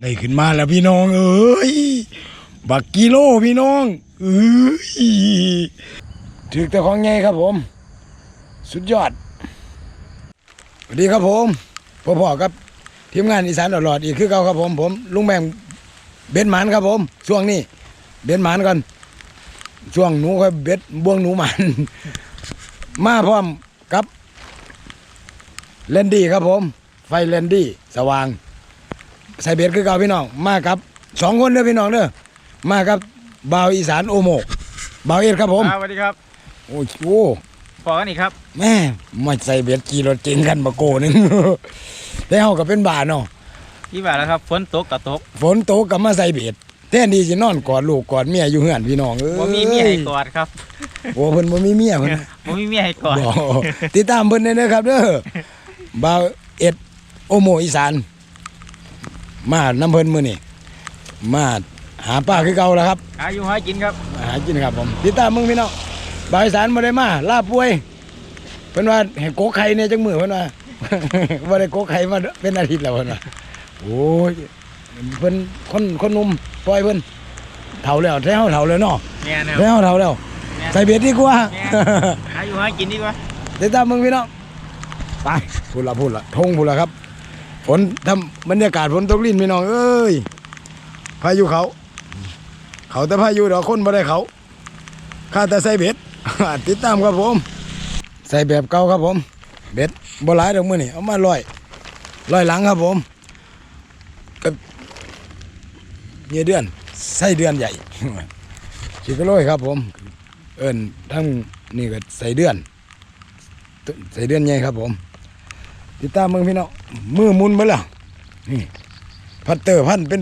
ได้ขึ้นมาแล้วพี่น้องเอ้ยบักกิโลพี่น้องเอ้ยถือแต่ของไงครับผม สุดยอดสวัสดีครับผมพ่อพ่อครับทีมงานอีสานหลอดอีกคือเก่าครับผมผมลุงแมงเบนหมานครับผม ช่วงนี้เบนหมานก่อนช่วงหนูค่อยเบ็ดบ่วงหนูหมันมาพร้อมกับเลนดี้ครับผม ไฟเลนดี้สว่าง ใส่เบ็ดคือเก่าพี่น้องมากับสองคนเด้อพี่น้องเด้อมากับบ่าวอีสานโอโมกบ่าวเอ็ดครับผมครับสวัสดีครับโอ้โหพอกันอีกครับแม่มาใส่เบ็ดขี่รถเก่งกันบะโกหนึงได้เฮาก็เป็นบาทเนาะที่บ่าแล้วครับฝนตกกับตกฝนตกก็มาใส่เบ็ดแทนที่สินอนกอดลูกกอดเมียอยู่เฮือนพี่น้องเอ้ยว่ามีเมียให้กอดครับโอ้เพิ่นบ่มีเมียเพิ่นว่ามีเมียให้กอดบ่ติดตามเพิ่นได้เด้อครับเด้อบ่าวเอ็ดโอโมอีสาน มาน้ำเพิ่นมื้อนี้มาหาป้าคือเก่าแล้วครับอายุห้อยกินครับ มาหากินครับผมติดตามมึงพี่น้องบายสารมาได้มาลาบป่วยเพิ่นว่าให้โกกไข่เนี่ยจังมือเพิ่นว่าบ่ได้โกกไข่มาเป็นอาทิตย์แล้วเพิ่นว่าโอ้ยเพิ่นคนคนหนุ่มปล่อยเพิ่นเฒ่าแล้วแท้เฮาเฒ่าแล้วเนาะแม่นะคแท้รับเฮาเฒ่าแล้วแม่ใส่เบ็ดดีกว่า แม่อายุห้อยกินดีกว่าติดตามมึงพี่น้องไปพูดละพูดละทงพูดละครับ ฝนทำบรรยากาศฝนตกลิ้นพี่น้องเอ้ยพายุเขา เขาแต่พายุดอกคนบ่ได้เขาข้าแต่ใส่เบ็ดติดตามครับผม ใส่แบบเก่าครับผม เบ็ดบ่หลายดอกมือนี่เอามาลอยลอยหลังครับผมกับเงี้ยเดือนใส่เดือนใหญ่ขีดกระโลยครับผม เอิ้นทั้งนี่ก็ใส่เดือน ใส่เดือนใหญ่ครับผม ติดตามมึงพี่น้องมือมุนมาแล้วนี่พัตเตอร์พันเป็น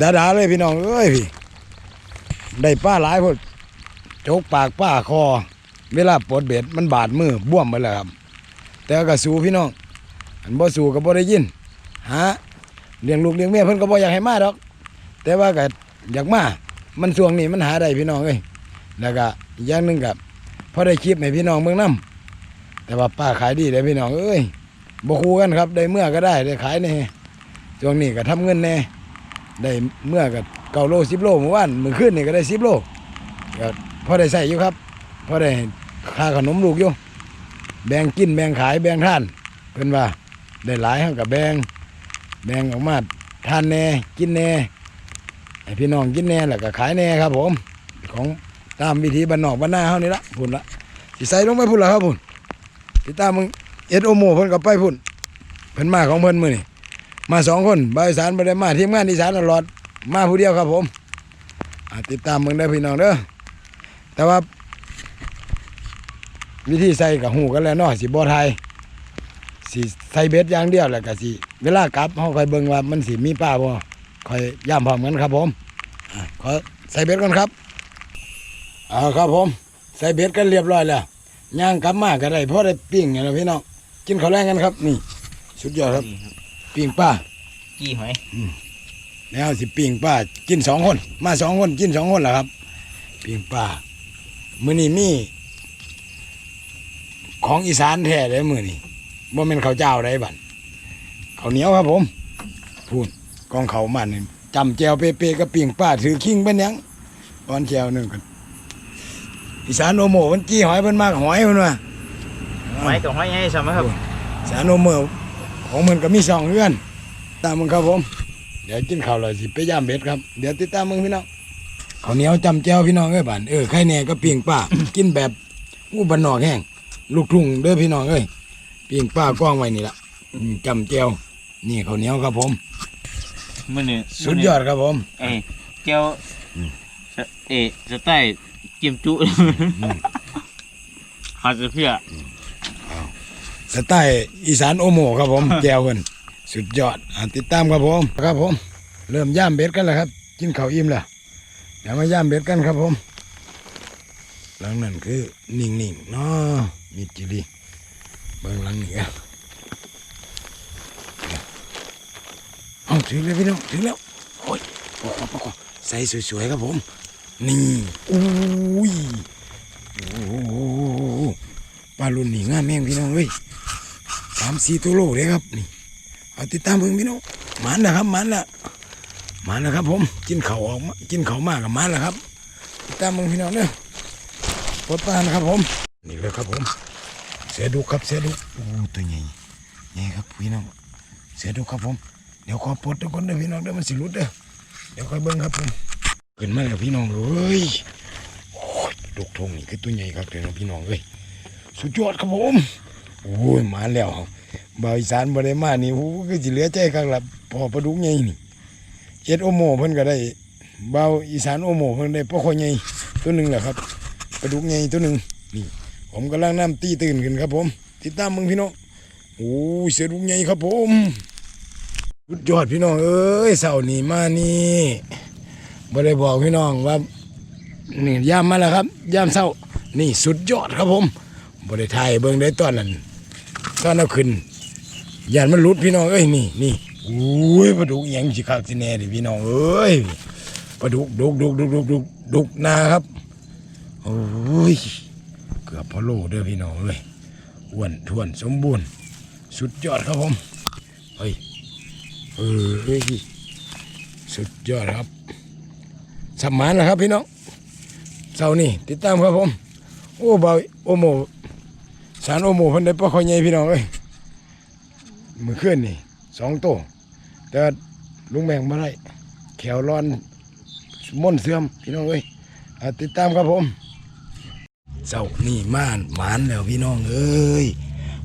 ดาดาเลยพี่น้องเอ้ยพี่ได้ป้าหลายพดโจกปากป้าคอ เวลาปลดเบ็ดมันบาดมือบ่วมไปแล้วครับ แต่ก็สู้พี่น้องอันบ่สู้ก็บ่ได้ยินหาเลี้ยงลูกเลี้ยงเมียเพิ่นก็บ่อยากให้มาดอก แต่ว่าก็อยากมา มันช่วงนี้มันหาได้พี่น้องเอ้ยแล้วก็อีกอย่างนึงกับพอได้คลิปให้พี่น้องเมืองนํแต่ว่าป้าขายดีเลยพี่น้องเอ้ย บ่คู่กันครับ ได้เมื่อก็ได้ได้ขายแน่ช่วงนี้ก็ทำเงินแน่ได้เมื่อก็เก้าโลสิบโลเมื่อวานมื้อคืนนี่ก็ได้สิบโลก็พอได้ใส่อยู่ครับพอได้ค่าขนมลูกอยู่แบ่งกินแบ่งขายแบ่งท่านเพิ่นว่าได้หลายเฮากับแบ่งแบ่งออกมาทานแน่กินแน่ให้พี่น้องกินแน่แล้วก็ขายแน่ครับ ผม ของตามวิธีบ้านนอกบ้านนาเฮานี่ละพุ่นละสิใส่ลงไปพุ่นละครับพุ่นติดตามมึง เอ็ดโอโมเพิ่นก็ไปพุ่นเพิ่นมาของเพิ่นมือนี่มาสองคนบริสารบ่ได้มาทีมงานอีสานตลอดมาผู้เดียวครับผมติดตามมึงได้พี่น้องเด้อแต่ว่า วิธีใส่กับหูกันแล้วเนาะสิบ่ไทยสิใส่เบ็ดอย่างเดียวแหล้วก็สิเวลากลับเฮาคอยเบิ่งว่ามันสิมีป้าบ่คอยย่ามพร้อมกันครับผมขอใส่เบ็ดก่อนครับเอาครับผม ใส่เบ็ดกันเรียบร้อยแล้วย่างกลับมาก็ได้พอได้ปิ้งแล้วพี่น้อง กินข้าวแรงกันครับ นี่ สุดยอดครับปิ้งป้ากี่หอยแล้วสิปิ้งป้ากินสองคน มาสองคนกินสองคนแหละครับ ปิ้งป้ามื้อนี้มี ของอีสานแท้เลยมื้อนี้บ่แม่นข้าวเจ้าได้บัดข้าวเหนียวครับผมพูนกองเขาวมันนี่จำแจวเปๆกับปิ้งป้าถือคิงเป็นหยังตอนแจวนึงกันอีสานโอโมมันจี้หอยเพิ่นมากหอยเพิ่นว่า หอยกับหอยให้สมัยครับสารโอโมของมันก็มีสองเรือนตามมึงครับผม เดี๋ยวกินข้าวเลยสิไปย่ามเบ็ดครับ เดี๋ยวติดตามมึงพี่น้องข้าวเหนียวจำแจวพี่น้องเอ้ยบ้านเออไข่แหน่ก็ปิ้งป้า กินแบบอู้บันนอกแห้งลูกทุ่งเด้อพี่น้องเอ้ยปิ้งป้ากล้องไว้นี่ละอืมจำแจวนี่ข้าวเหนียวครับผม มื้อนี้สุดยอดครับผม เอ้ยเจียวสะเอ้ยสไตล์จิ้มจุ หาจะเพื่อ สไตล์อีสานโอโมครับผมแจวเพิ่นสุดยอดอ่าติดตามครับผมครับผม เริ่มย่ามเบ็ดกันแล้วครับ กินข้าวอิ่มแล้วเดี๋ยวมาย่ามเบ็ดกันครับผม หลังนั้นคือนิ่งๆเนาะมีจิรีเบิ่งหลังนี่กันเอาถึงแล้วพี่น้องถึงแล้วโอ้ยโอ้โหโอ้โหใส่สวยๆครับผม นี่อุ้ยโอ้โหปลาลุนนี่งามแม่งพี่น้องเอ้ยสามสี่ตัวโลเลยครับนี่เอาติดตามเบิ่งพี่น้องหมันนะครับหมันละมาแล้วครับ ผมกินเขาออกมากินเขามากกับมาแล้วครับ ติดตามมึงพี่น้องเด้อปลดปานะครับ ผมนี่เลยครับผม เสือดุครับเสือดุโอ้ตัวใหญ่ใหญ่ครับพี่น้องเสือดุครับผมเดี๋ยวขอปลดทุกคนเด้อพี่น้องเด้อมันสิหลุดเด้อเดี๋ยวค่อยเบิ่งครับผมขึ้นมาแล้วพี่น้องเอ้ยโอ้ยดุกทงนี่คือตัวใหญ่ครับเดี๋ยวพี่น้องเอ้ย สุดยอดครับผมโอ้ยมาแล้วบ่าวอีสานบ่ได้มานี่โอ้คือสิเหลือใจครับล่ะพอปลาดุกใหญ่นี่เอ็ดโอโมเพิ่นก็ได้บาวอีสานโอโมเพิ่นได้ปลาคอใหญ่ตัวหนึ่งแหละครับปลาดุกใหญ่ตัวหนึ่งนี่ ผมกำลังน้ำตีตื่นขึ้นครับผม ติดตามมึงพี่น้องโอ้ยเสือดุกใหญ่ครับผมสุดยอดพี่น้องเอ้ยเสาร์นี้มานี่บ่ได้บอกพี่น้องว่านี่ย่ามมาแล้วครับย่ามเศร้านี่สุดยอดครับผม บ่ได้ถ่ายเบิ่งได้ตอนนั้นตอนเอาขึ้นยานมันหลุดพี่น้องเอ้ยนี่นี่โอ้ยปลาดุกอิหยังสิคักสิแน่ดิพี่น้องเอ้ยปลาดุกดุกดุกดุกดุกดุกดุกนาครับโอ้ยเกือบพอโลเด้อพี่น้องเอ้ยอ้วนท้วนสมบูรณ์ สุดยอดครับผมเฮ้ยเอ้ยสุดยอดครับสมานนะครับพี่น้องเสาร์นี่ติดตามครับผม โอ้บาโอโม สารโอโมเพันได้ปลาคอยใหญ่พี่น้องเอ้ยมือเคลื่อนนี่สองโตวแต่ลุงแมงมาได้แขวร้อนม่นเสื่อมพี่น้องเอ้ยอติดตามครับผมเจ้านี่ม่านหมานแล้วพี่น้องเอ้ย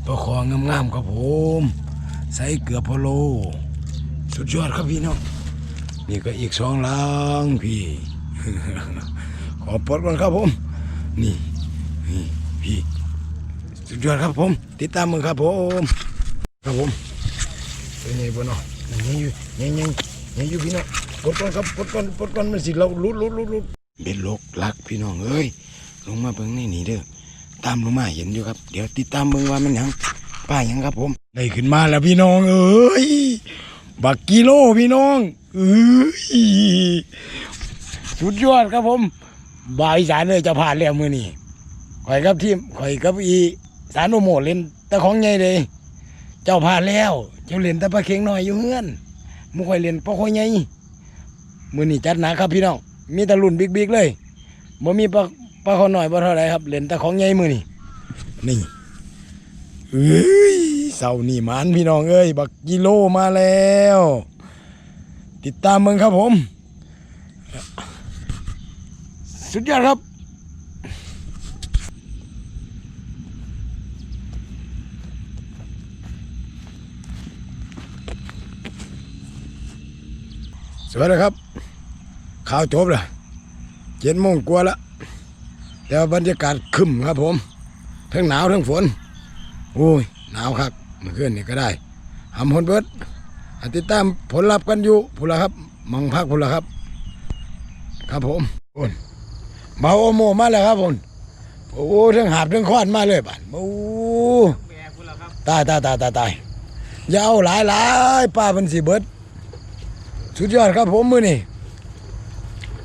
ประคองงามๆครับผม ใส่เกลือพะโล สุดยอดครับพี่น้องนี่ก็อีกสองลังพี่ ขอปลดก่อนครับผม นี่ นี่พี่ สุดยอดครับผม ติดตามมึงครับผม ครับผมเป็นไงบ่เนาะยังอยู่ยังยังยังอยู่พี่น้องปดก่อนครับปดก่อนปดก่อนมันสิเราลุดลุดลุดลุดเป็นโลกลักพี่น้องเอ้ยลงมาเบิ่งในนี่เด้อตามลงมาเห็นอยู่ครับ เดี๋ยวติดตามเบิ่งว่ามันหยังป้าหยังครับผมได้ขึ้นมาแล้วพี่น้องเอ้ยบักกิโลพี่น้องเอ้ยสุดยอดครับผม บายสารเลยจะผ่านแล้วมือนี่ข่อยกับทีมข่อยกับอี สารโอโมเล่นแต่ของใหญ่เลยเจ้าผ่านแล้ว เจ้าเล่นแต่ปลาเค็งน้อยอยู่เฮือนมุข่อยเล่นปลาคอยใหญ่มือนี่จัดหนักครับพี่น้องมีแต่รุ่นบิ๊กๆเลยบ่มีปลาปลาคอหน่อยบ่เท่าไรครับเล่นแต่ของใหญ่มือนี่นี่เอ้ยเสานี่มานพี่น้องเอ้ยบักกิโลมาแล้ว ติดตามมืองครับผม สุดยอดครับ สวัสดีครับ ข่าวจบแล้วเจ็ดโมงกว่าแล้วแต่ว่าบรรยากาศคึมครับผม ทั้งหนาวทั้งฝนโอ้ยหนาวครับเมื่อคืนนี่ก็ได้หำพนเบิดติดตามผลลัพธ์กันอยู่พูนละครับมองพักพูนละครับ ครับผมโอนเบาโอโมมาแล้วครับผมโอ้ทั้งหาบทั้งคอนมาเลยบ้านโอ้ตายตายตายตายตายอยาวหลายหลายป้าเป็นสีเบิด สุดยอดครับผมมือนี่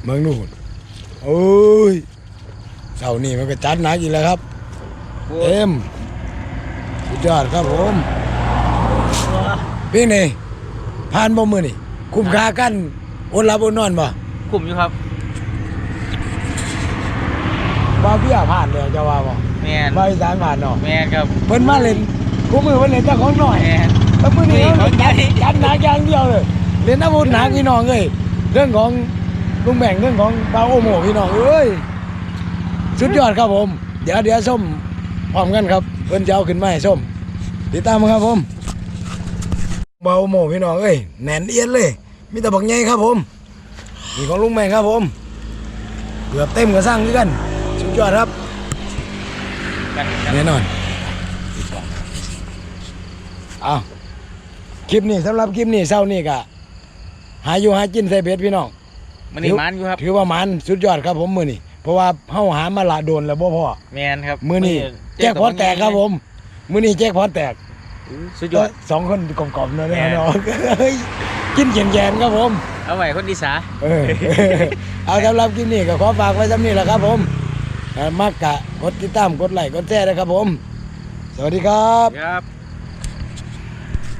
เมืองนู่นโอ้ยเสาร์นี้มันก็จัดหนักอีกแล้วครับเต็มสุดยอดครับผมพี่นี่ผ่านบ่มือนี่คุ้มค่ากันอดหลับอดนอนบ่กลุ่มอยู่ครับว่าเบี้ยผ่านเลยจะว่าบ่แมนว่าอีสานผ่านเนาะแมนครับเพิ่นมาเล่นกูมือเพิ่นเล่นแต่ของน้อยแมนแล้วมือนี้นี่เขาของใหญ่จัดหนักอย่างเดียวเลย เล่นอาวุธหนักพี่น้องเอ้ยเรื่องของลุงแบ่งเรื่องของปาโอโมพี่น้องเอ้ยสุดยอดครับผม เดี๋ยวเดี๋ยวส้มพร้อมกันครับเพิ่นจะเอาขึ้นมาให้ส้มติดตามมาครับผมเบาโมพี่น้องเอ้ยแหนนเอียนเลย มีแต่บักใหญ่ครับผมนี่ของลุงแม่งครับผมเกือบเต็มกระสร้างด้วยกัน สุดยอดครับแน่นอนเอาคลิปนี้สำหรับคลิปนี้เศร้านี่ก็ หาอยู่หากินใส่เบ็ดพี่น้องมันนี่มันอยู่ครับถือว่ามันสุดยอดครับผมมือนี่เพราะว่าเฮาหามาหลาโดนแล้วบ่พอแมนครับมือนี่แจ็คพอตแตกครับผมมือนี่แจ็คพอตแตกสุดยอดสองคนกลมๆเนอะแหม่เนาะเฮ้ยกินแยนๆครับผมเอาไว้คนดีสาเออเอาสำหรับคลิปนี้ก็ขอฝากไว้สำนี้แหละครับผมเอ่อมักกะกดติดตามกดไลค์กดแชร์นะครับผม สวัสดีครับครับ